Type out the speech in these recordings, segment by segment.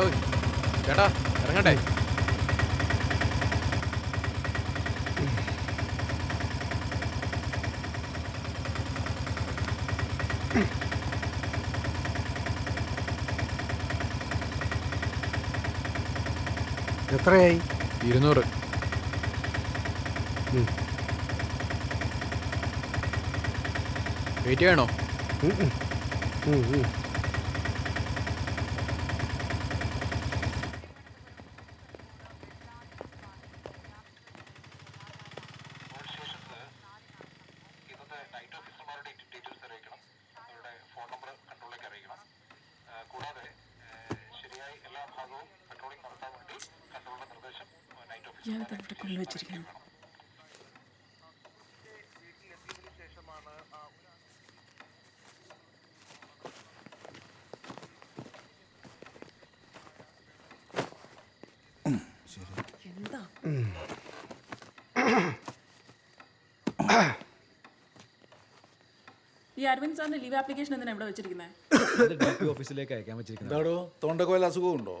ഓയ്, ചേട്ടാ ഇറങ്ങട്ടെ. എത്രയായി? ഇരുന്നൂറ്. വെയിറ്റ് ചെയ്യണോ ഉം, ഉം. ഉം, ഉം. ഇന്നത്തെ നൈറ്റ് ഓഫീസർമാരുടെ ഡീറ്റെയിൽസ് അറിയിക്കണം അവരുടെ ഫോൺ നമ്പർ കൺട്രോളിലേക്ക് അറിയിക്കണം ആ, കൂടാതെ ഏ, ശരിയായി എല്ലാ ഭാഗവും പെട്രോളിംഗ് നടത്താൻ വേണ്ടി കൺട്രോളിന്റെ നിർദ്ദേശം നൈറ്റ് ഓഫീസർ ഇയാളിത് ഇവിടെ കൊണ്ടുവച്ചിരിക്കണം എന്താ? ഈ അരവിന്ദ് സാറിന്റെ ലീവ് ആപ്ലിക്കേഷൻ എന്തിനാ ഇവിടെ വെച്ചിരിക്കുന്നത് ഓഫീസിലേക്ക് അയക്കാൻ വെച്ചിരിക്കുന്നത് എന്താടോ തൊണ്ടക്കോയിൽ അസുഖമുണ്ടോ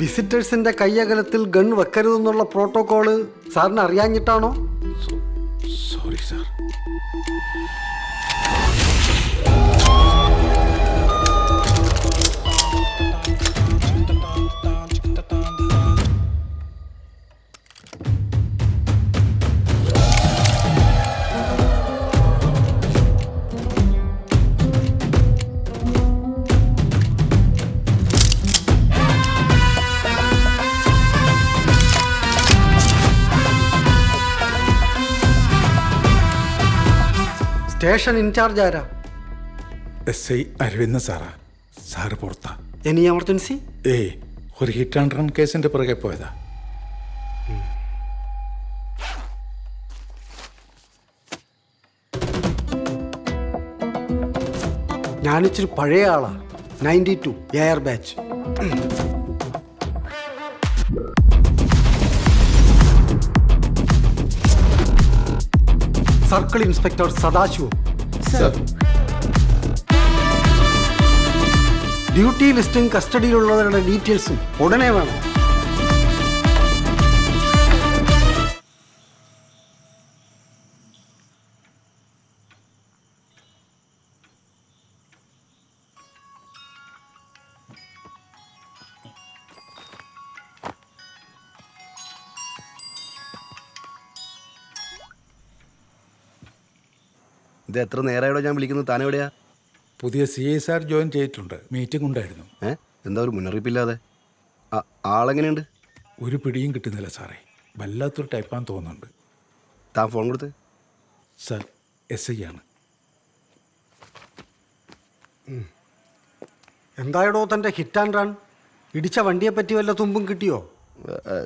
വിസിറ്റേഴ്സിന്റെ കയ്യകലത്തിൽ ഗൺ വെക്കരുതെന്നുള്ള പ്രോട്ടോകോൾ സാറിന് അറിയാഞ്ഞിട്ടാണോ? സ്റ്റേഷൻ ഇൻചാർജ് ആരാ? എസ് ഐ അരവിന്ദ് സാറാ. സാറ് പുറത്താ. Any emergency? ഏയ് ഒരു ഹിറ്റ് ആൻഡ് റൺ കേസിന്റെ പുറകെ പോയതാ. ഞാനിച്ചിരി പഴയ ആളാ. Ninety two air batch. Circle inspector Sadashivam. Duty ലിസ്റ്റും കസ്റ്റഡിയിലുള്ളവരുടെ ഡീറ്റെയിൽസും ഉടനെ വേണം. ഇത് എത്ര നേരമായിടോ ഞാൻ വിളിക്കുന്നത്? താൻ എവിടെയാ? പുതിയ സി ഐ സാർ ജോയിൻ ചെയ്തിട്ടുണ്ട്. മീറ്റിംഗ് ഉണ്ടായിരുന്നു. ഏ? എന്താ ഒരു മുന്നറിയിപ്പില്ലാതെ? ആ ആളെങ്ങനെയുണ്ട്? ഒരു പിടിയും കിട്ടുന്നില്ല സാറേ. വല്ലാത്തൊരു ടൈപ്പാന്ന് തോന്നുന്നുണ്ട്. താൻ ഫോൺ കൊടുത്ത്? സാർ എസ് ഐ ആണ്. എന്തായടോ തന്റെ ഹിറ്റ് ആൻഡ് റൺ ഇടിച്ച വണ്ടിയെ പറ്റി വല്ല തുമ്പും കിട്ടിയോ?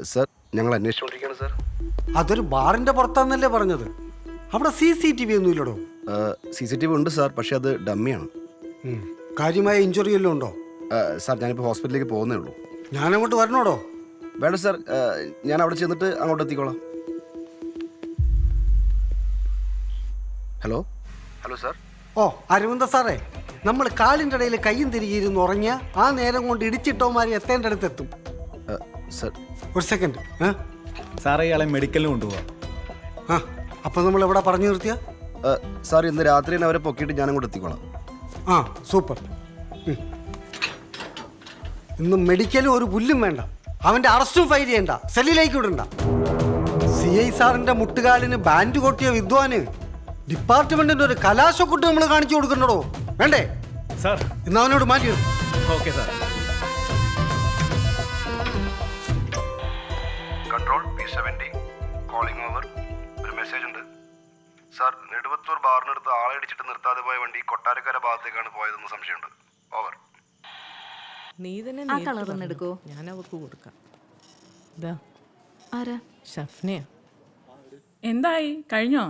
സർ ഞങ്ങൾ അന്വേഷിച്ചുകൊണ്ടിരിക്കുകയാണ് സാർ. അതൊരു ബാറിന്റെ പുറത്താന്നല്ലേ പറഞ്ഞത്? അവിടെ സി സി ടി വി ഒന്നും ഇല്ലടോ സി സി ടി വി ഉണ്ട് സാർ പക്ഷെ അത് ഡമ്മിയാണ്. കാര്യമായ ഇഞ്ചുറി എല്ലാം ഉണ്ടോ? സാർ ഞാനിപ്പോൾ ഹോസ്പിറ്റലിലേക്ക് പോകുന്നേ ഉള്ളൂ. ഞാൻ അങ്ങോട്ട് വരണോടോ? വേണ്ട സാർ ഞാൻ അവിടെ ചെന്നിട്ട് അങ്ങോട്ട് എത്തിക്കോളാം. ഹലോ? Hello sir. ഓ അരവിന്ദ സാറേ നമ്മൾ കാലിന്റെ ഇടയിൽ കയ്യും തിരികെയിരുന്ന് ഉറങ്ങിയ ആ നേരം കൊണ്ട് ഇടിച്ചിട്ടോമാരി എത്തേണ്ട അടുത്ത് എത്തും. ഒരു സെക്കൻഡ് സാറേ ഇയാളെ മെഡിക്കലിന് കൊണ്ടുപോകാം ആ അപ്പം നമ്മൾ എവിടെ പറഞ്ഞു നിർത്തിയ? സാർ ഇന്ന് രാത്രി തന്നെ അവരെ പൊക്കിയിട്ട് ഞാനും കൂടെ എത്തിക്കോളാം. ആ സൂപ്പർ. ഉം. ഇന്ന് മെഡിക്കലും ഒരു പുല്ലും വേണ്ട. അവന്റെ അറസ്റ്റും ഫയൽ ചെയ്യണ്ട. സെല്ലിലേക്ക് വിടണ്ട. സി ഐ സാറിന്റെ മുട്ടുകാലിന് ബാൻഡ് കൊട്ടിയ വിദ്വാന് ഡിപ്പാർട്ട്മെന്റിന്റെ ഒരു കലാശക്കൊട്ട് നമ്മൾ കാണിച്ചു കൊടുക്കണ്ടോ വേണ്ടേ? സാർ. ഇന്ന് അവനോട് മാറ്റി നിർത്ത്. Okay sir. Control P seventy ബാറിനടുത്ത് ആളെ ഇടിച്ചിട്ട് നിർത്താതെ പോയ വണ്ടി കൊട്ടാരക്കര ഭാഗത്തേക്കാണ് പോയതെന്ന് സംശയമുണ്ട്. ഓവർ നീ തന്നെ ആ നേരിട്ട് colour ഒന്ന് പറഞ്ഞോ. എടുക്കോ? ഞാൻ അവക്ക് കൊടുക്കാം. ദാ, ആരാ? ഷഫ്നയാ. എന്തായി? കഴിഞ്ഞോ?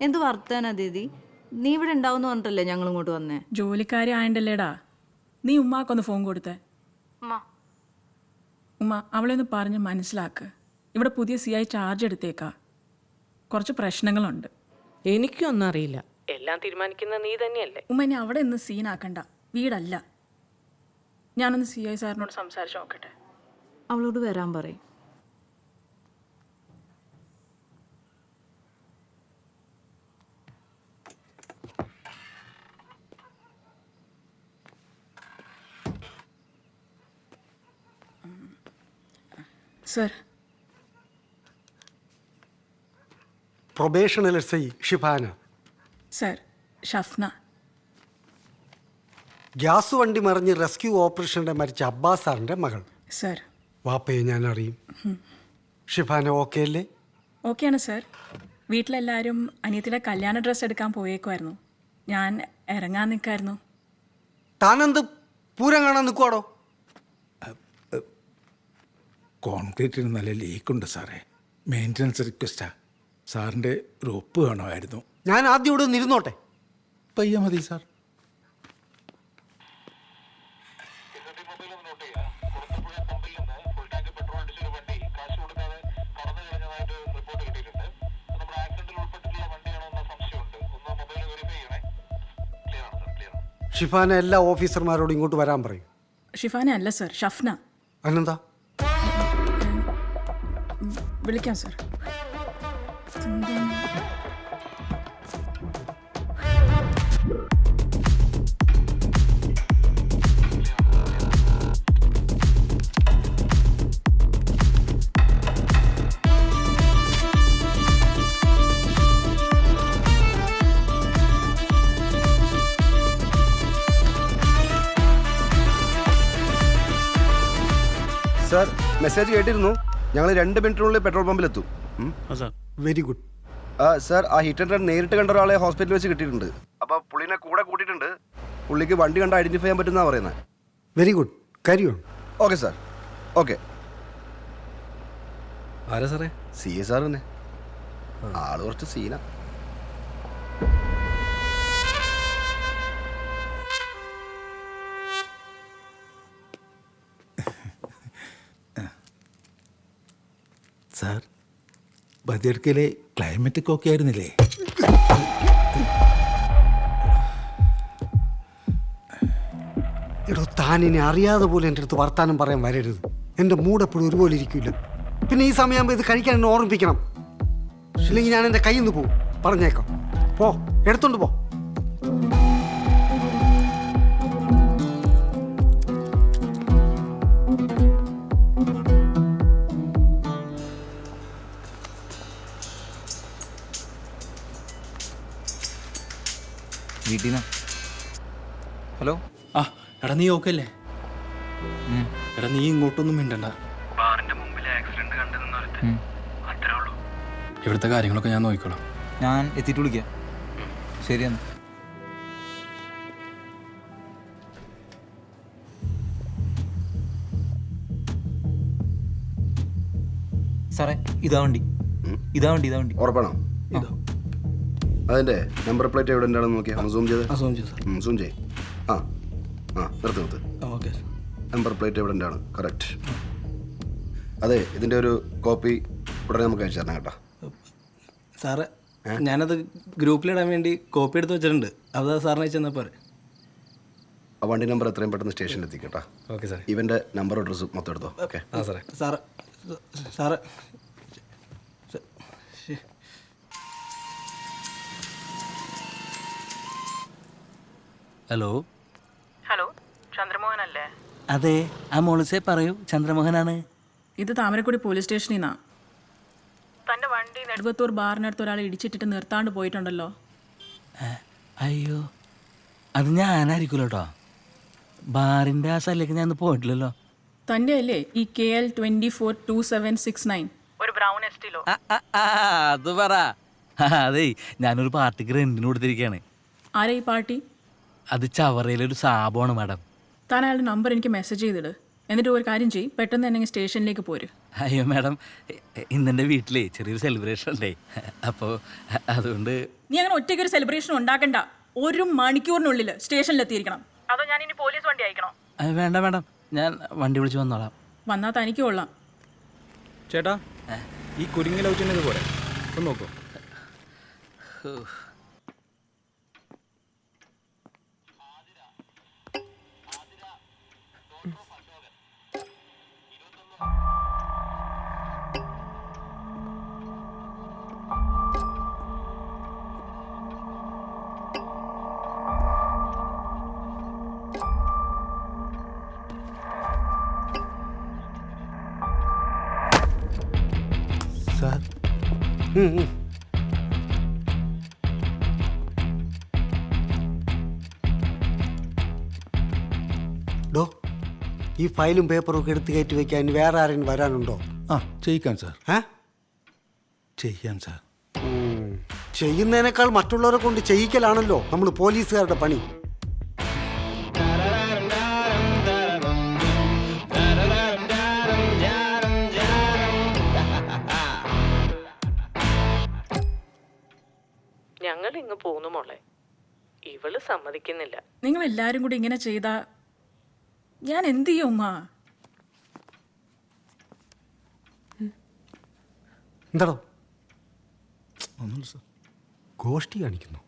എന്ത് വർത്താനാ ദീദി? നീ ഇവിടെ ഉണ്ടാവുന്ന പറഞ്ഞിട്ടല്ലേ ഞങ്ങൾ ഇങ്ങോട്ട് വന്നേ? ജോലിക്കാരി ആയണ്ടല്ലേടാ? നീ ഉമ്മാക്കൊന്ന് ഫോൺ കൊടുത്തേ. ഉമ്മ. അവളെ ഒന്ന് പറഞ്ഞ് മനസ്സിലാക്ക്. ഇവിടെ പുതിയ സി ഐ ചാർജ് എടുത്തേക്കാ. കുറച്ച് പ്രശ്നങ്ങളുണ്ട്. എനിക്കും ഒന്നും അറിയില്ല എല്ലാം തീരുമാനിക്കുന്ന നീ തന്നെയല്ലേ? ഉമ്മനെ അവിടെ നിന്ന് സീനാക്കണ്ട. വീടല്ല. ഞാനൊന്ന് സി ഐ സാറിനോട് സംസാരിച്ചു നോക്കട്ടെ. അവളോട് വരാൻ പറയും. Sir probational S I Shifana sir Shafna gas വണ്ടി മറിഞ്ഞ് റെസ്ക്യൂ ഓപ്പറേഷനിടെ മരിച്ച അബ്ബാസ് സാറിന്റെ മകൾ. സർ. വാപ്പയെ ഞാൻ അറിയും. ഷിഫാന ഓക്കെ അല്ലേ? ഓക്കെയാണ് സർ. വീട്ടിലെല്ലാവരും അനിയത്തിയുടെ കല്യാണ ഡ്രസ്സ് എടുക്കാൻ പോയേക്കുമായിരുന്നു ഞാൻ ഇറങ്ങാൻ നിൽക്കായിരുന്നു താനെന്ത് പൂരം കാണാൻ നിൽക്കുവാടോ കോൺക്രീറ്റിന് നല്ല ലീക്കുണ്ട് സാറേ. മെയിന്റനൻസ് റിക്വസ്റ്റാ. സാറിന്റെ ഒരു ഒപ്പ് വേണമായിരുന്നു ഞാൻ ആദ്യം ഇവിടെ നിന്നിരുന്നോട്ടെ പയ്യ മതി സാർ. ഷിഫാന എല്ലാ ഓഫീസർമാരോടും ഇങ്ങോട്ട് വരാൻ പറയും. ഷിഫാന അല്ല സർ. ഷഫ്ന. അനന്താ വിളിക്കാം സർ. മെസ്സേജ് കേട്ടിരുന്നു. ഞങ്ങൾ രണ്ട് മിനിറ്റിനുള്ളിൽ പെട്രോൾ പമ്പിലെത്തും എത്തും വെരി ഗുഡ് സർ സാർ ആ ഹിറ്റ് ആൻഡ് റൺ നേരിട്ട് കണ്ട ഒരാളെ ഹോസ്പിറ്റലിൽ വെച്ച് കിട്ടിയിട്ടുണ്ട്. അപ്പോൾ പുള്ളിനെ കൂടെ കൂട്ടിയിട്ടുണ്ട്. പുള്ളിക്ക് വണ്ടി കണ്ട് ഐഡന്റിഫൈ ചെയ്യാൻ പറ്റുന്ന പറയുന്നത് വെരി ഗുഡ് കാര്യം ഓക്കെ സാർ ഓക്കെ ആരാ സാറേ സി എ സാർ തന്നെ. ആൾ കുറച്ച് സീന. സാർ ബദിയർക്കയിലെ ക്ലൈമറ്റ് ഒക്കെ ആയിരുന്നില്ലേ? എടോ താൻ ഇനി അറിയാതെ പോലെ എന്റെ അടുത്ത് വർത്താനം പറയാൻ വരരുത്. എന്റെ മൂഡ് എപ്പോഴും ഒരുപോലെ ഇരിക്കില്ല പിന്നെ ഈ സമയമാകുമ്പോൾ ഇത് കഴിക്കാൻ എന്നെ ഓർമ്മിപ്പിക്കണം. ഇല്ലെങ്കിൽ ഞാൻ എന്റെ കയ്യിൽ നിന്ന് പോകും പറഞ്ഞേക്കാം. പോ എടുത്തോണ്ട് പോ. ഹലോ? ആ എടാ നീ ഓക്കെ അല്ലേ? എടാ നീ ഇങ്ങോട്ടൊന്നും മിണ്ടണ്ട. ഇവിടുത്തെ കാര്യങ്ങളൊക്കെ ഞാൻ നോക്കിക്കോളാം. ഞാൻ എത്തിയിട്ട് വിളിക്കാം. ശരിയെന്നാ. സാറേ ഇതാ വണ്ടി. ഇതാ വണ്ടി ഇതാ വണ്ടി. ഉറപ്പാണോ? അതിന്റെ നമ്പർ പ്ലേറ്റ് എവിടെ ഉണ്ടാണെന്ന് നോക്കിയാ. സൂം ചെയ്ത്. സൂം ചെയ് ആ ആ നിർത്ത് നിർത്ത്. ഓക്കെ. നമ്പർ പ്ലേറ്റ് എവിടെ ആണ്. കറക്റ്റ് അതെ ഇതിന്റെ ഒരു കോപ്പി ഉടനെ നമുക്ക് അയച്ചു തരണം കേട്ടോ. സാറ് ഞാനത് ഗ്രൂപ്പിലിടാൻ വേണ്ടി കോപ്പി എടുത്ത് വെച്ചിട്ടുണ്ട്. അത് സാറിന് ചെന്നാൽ പോരെ. ആ വണ്ടി നമ്പർ എത്രയും പെട്ടെന്ന് സ്റ്റേഷനിൽ എത്തിക്കട്ടോ ഓക്കെ സാർ ഇവന്റെ നമ്പർ അഡ്രസ്സ് മൊത്തം എടുത്തോ. ഓക്കെ ആ സാറേ. Sir sir. Hello hello Chandramohan അല്ലേ അതെ ആ മോളിസെ പറയൂ ചന്ദ്രമോഹനാണ്. ഇത് താമരക്കുടി പോലീസ് സ്റ്റേഷനിൽ നിന്നാ തന്റെ വണ്ടി നെടുവത്തൂർ ബാറിനടുത്ത് ഒരാൾ ഇടിച്ചിട്ടിട്ട് നിർത്താണ്ട് പോയിട്ടുണ്ടല്ലോ. അയ്യോ. അത് ഞാനായിരിക്കുമല്ലോ കേട്ടോ ബാറിന്റെ ആ സ്ഥലത്തേക്ക് ഞാൻ പോയിട്ടില്ലല്ലോ. തന്റെ അല്ലേ ഈ K L twenty four two seven six nine ഒരു ബ്രൗൺ എസ്റ്റിലോ? അത് പറ. അതെ ഞാനൊരു പാർട്ടിക്ക് റെന്റിന് കൊടുത്തിരിക്കുകയാണ് ആരാ ഈ പാർട്ടി? അത് ചവറയിലൊരു സാബമാണ് മാഡം. താൻ അയാളുടെ നമ്പർ എനിക്ക് മെസ്സേജ് ചെയ്തിട്. എന്നിട്ട് ഒരു കാര്യം ചെയ്യും പെട്ടെന്ന് തന്നെ സ്റ്റേഷനിലേക്ക് പോര്. അയ്യോ മാഡം. ഇന്നെന്റെ വീട്ടിലേ ചെറിയൊരു സെലിബ്രേഷൻ ഉണ്ടേ. അപ്പോൾ അതുകൊണ്ട് നീ അങ്ങനെ ഒറ്റയ്ക്ക് ഒരു സെലിബ്രേഷൻ ഉണ്ടാക്കണ്ട. ഒരു മണിക്കൂറിനുള്ളിൽ സ്റ്റേഷനിൽ എത്തിയിരിക്കണം അതോ ഞാൻ ഇനി പോലീസ് വണ്ടി അയക്കണം? വേണ്ട മാഡം. ഞാൻ വണ്ടി വിളിച്ച് വന്നോളാം. വന്നാൽ തനിക്ക് കൊള്ളാം. ചേട്ടാ ഈ കുരുങ്ങി ലവ് ചെയ്യുന്നത് പോലെ ഒന്ന് നോക്കൂ. സാർ ഡോ ഈ ഫയലും പേപ്പറും ഒക്കെ എടുത്ത് കയറ്റി വെക്കാൻ വേറെ ആരെങ്കിലും വരാനുണ്ടോ? ആ ചെയ്യിക്കാൻ സാർ. ഏ? ചെയ്യാം സാർ. ചെയ്യുന്നതിനേക്കാൾ മറ്റുള്ളവരെ കൊണ്ട് ചെയ്യിക്കലാണല്ലോ നമ്മൾ പോലീസുകാരുടെ പണി. സമ്മതിക്കുന്നില്ല. നിങ്ങൾ എല്ലാരും കൂടി ഇങ്ങനെ ചെയ്താ ഞാൻ എന്ത് ചെയ്യും ഉമ്മ? എന്താടോ? ഒന്നുമില്ല സാർ. ഗോഷ്ടി കാണിക്കുന്നു.